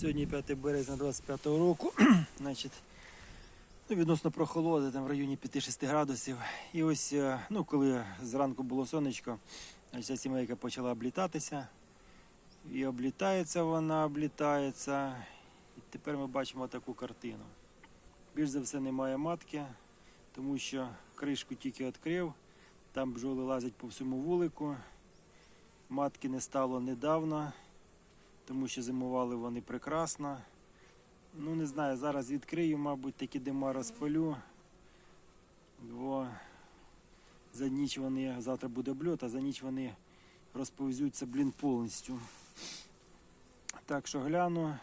Сьогодні 5 березня 25 року. Значить, ну, відносно прохолоди, там в районі 5-6 градусів. І ось, е, ну, коли зранку було сонечко, ця сімейка почала облітатися. І облітається вона, облітається. І тепер ми бачимо таку картину. Більш за все немає матки, тому що кришку тільки відкрив, там бджоли лазять по всьому вулику. Матки не стало недавно, тому що зимували вони прекрасно. Ну, не знаю, зараз відкрию, мабуть, таки дима розпалю. Бо за ніч вони, завтра буде обльот, а за ніч вони розповзються, блін, повністю. Так що гляну,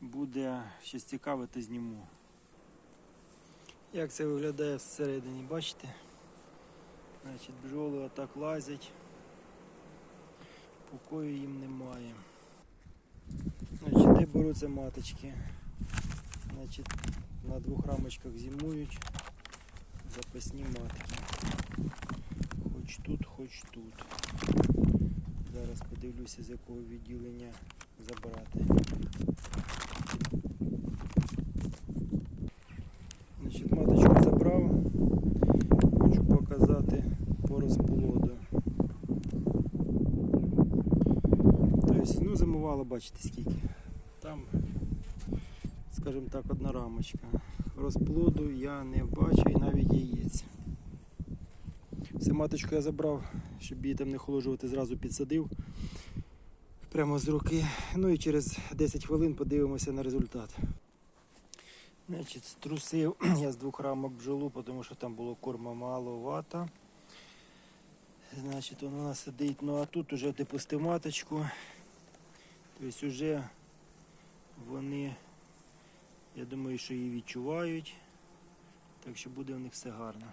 буде щось цікаве, то зніму. Як це виглядає всередині, бачите? Значить, бджоли отак лазять. Покою їм немає. Значить, де беруться маточки. Значить, на двох рамочках зимують запасні матки. Хоч тут, хоч тут. Зараз подивлюся, з якого відділення забрати. Значить, маточку забрав. Хочу показати по розплоду. Тобто, зимувало, бачите скільки. Там, скажімо так, одна рамочка. Розплоду я не бачу і навіть яєць. Все маточку я забрав, щоб її там не холоджувати, зразу підсадив прямо з руки. Ну і через 10 хвилин подивимося на результат. Значить, струсив я з двох рамок бджолу, тому що там було корма маловато. Значить, вона сидить, ну а тут уже ти пустив маточку. Тобто вже вони, я думаю, що її відчувають. Так що буде в них все гарно.